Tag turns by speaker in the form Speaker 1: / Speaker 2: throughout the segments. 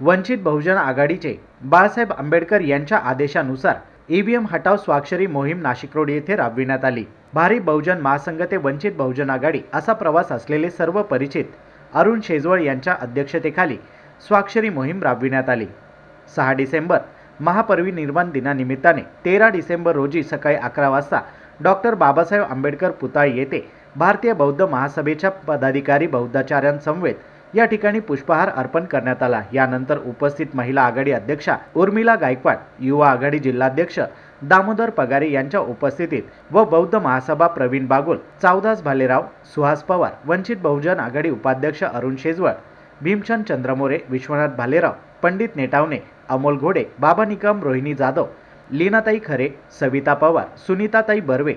Speaker 1: वंचित बहुजन आघाडीचे बाळासाहेब आंबेडकर यांच्या आदेशानुसार ईव्हीएम हटाव स्वाक्षरी मोहीम नाशिक रोड येथे राबविण्यात आली. भारी बहुजन महासंघ ते वंचित बहुजन आघाडी असा प्रवास असलेले सर्व परिचित अरुण शेजवळ यांच्या अध्यक्षतेखाली स्वाक्षरी मोहीम राबविण्यात आली. सहा डिसेंबर महापरिनिर्वाण दिनानिमित्ताने तेरा डिसेंबर रोजी सकाळी अकरा वाजता डॉक्टर बाबासाहेब आंबेडकर पुतळा येथे भारतीय बौद्ध महासभेच्या पदाधिकारी बौद्धाचार्यांसमवेत या ठिकाणी पुष्पहार अर्पण करण्यात आला. यानंतर उपस्थित महिला आघाडी अध्यक्षा उर्मिला गायकवाड युवा आघाडी जिल्हाध्यक्ष दामोदर पगारे यांच्या उपस्थितीत व बौद्ध महासभा प्रवीण बागुल चावदास भालेराव सुहास पवार वंचित बहुजन आघाडी उपाध्यक्ष अरुण शेजवळ भीमचंद चंद्रमोरे विश्वनाथ भालेराव पंडित नेटावणे अमोल घोडे बाबा निकम रोहिणी जाधव लीनाताई खरे सविता पवार सुनीताताई बर्वे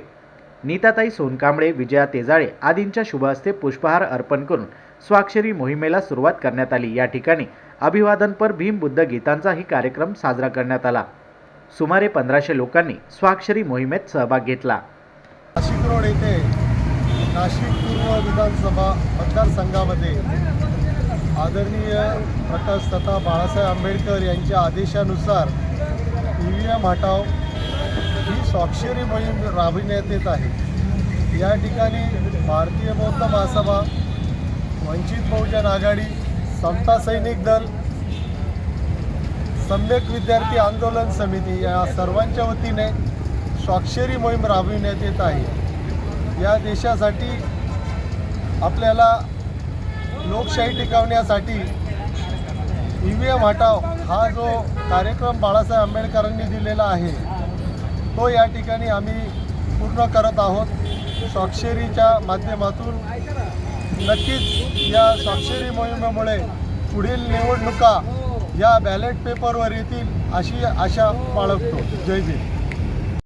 Speaker 1: नीताताई सोनकांबळे विजया तेजाळे आदींच्या शुभहस्ते पुष्पहार अर्पण करून स्वाक्षरी मोहिमेला सुरुवात करण्यात आली. या ठिकाणी अभिवादनपर भीम बुद्ध गीतांचाही कार्यक्रम साजरा करण्यात आला. सुमारे पंधराशे लोकांनी स्वाक्षरी मोहिमेत सहभाग घेतला.
Speaker 2: नाशिक रोड येथे नाशिक पूर्व विधानसभा मतदारसंघामध्ये आदरणीय प्रकाश तथा बाळासाहेब आंबेडकर यांच्या आदेशानुसार ई व्ही एम हटाव स्वाक्षरी मोहीम राबविण्यात येत आहे. या ठिकाणी भारतीय बौद्ध महासभा वंचित बहुजन आघाडी समता सैनिक दल सम्यक विद्यार्थी आंदोलन समिती या सर्वांच्या वतीने स्वाक्षरी मोहीम राबविण्यात येत आहे. या देशासाठी आपल्याला लोकशाही टिकवण्यासाठी ई व्ही एम हटाव हा जो कार्यक्रम बाळासाहेब आंबेडकरांनी दिलेला आहे तो या ठिकाणी आम्ही पूर्ण करत आहोत. स्वाक्षरीच्या माध्यमातून नक्कीच या स्वाक्षरी मोहिमेमुळे पुढील निवडणुका या बॅलेट पेपरवर येतील अशी आशा बाळगतो. जय जय